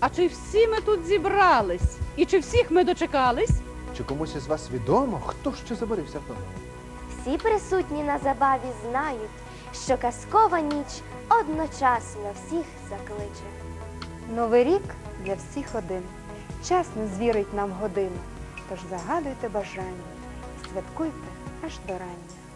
А чи всі ми тут зібрались? І чи всіх ми дочекались? Чи комусь із вас відомо, хто ще забарився вдома? Всі присутні на забаві знають, що казкова ніч одночасно всіх закличе. Новий рік для всіх один. Час не звірить нам годину. Тож загадуйте бажання і святкуйте аж до рання.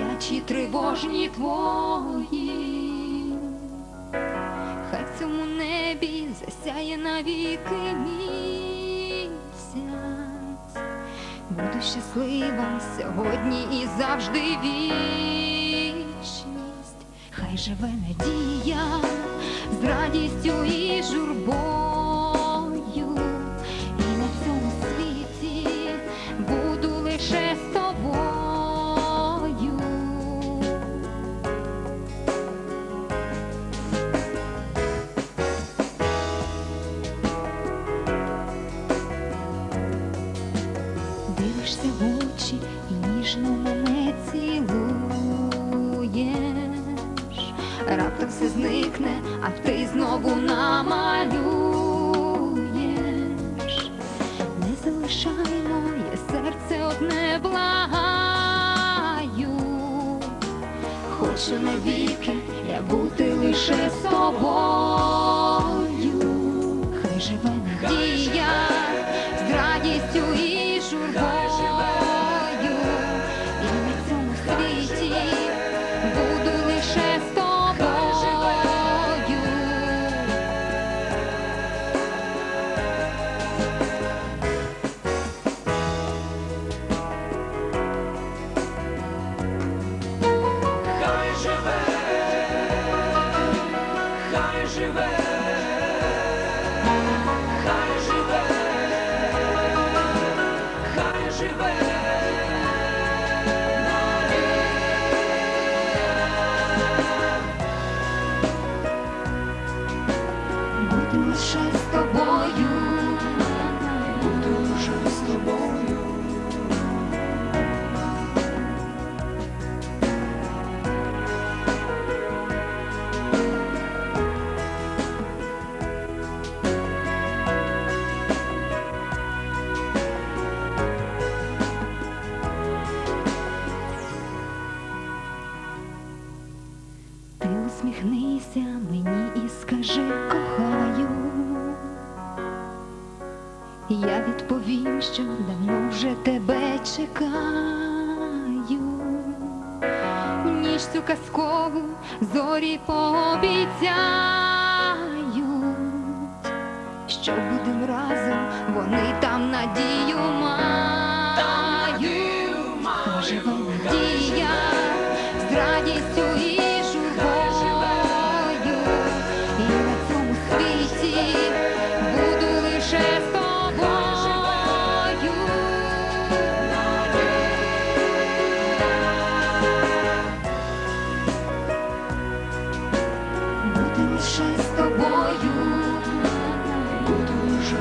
Гарячі, тривожні твої, хай цьому небі засяє навіки місяць. Буду щаслива сьогодні і завжди вічність. Хай живе надія з радістю і журбою, Очі і ніжно мене цілуєш. Раптом все зникне, а ти знову намалюєш. Не залишай моє серце одне благаю. Хочу навіки я бути лише з тобою. Усміхнися мені і скажи кохаю. Я відповім, що давно вже тебе чекаю. Ніч цю казкову зорі пообіцяють, що будем разом, вони там надію мають. Буду лише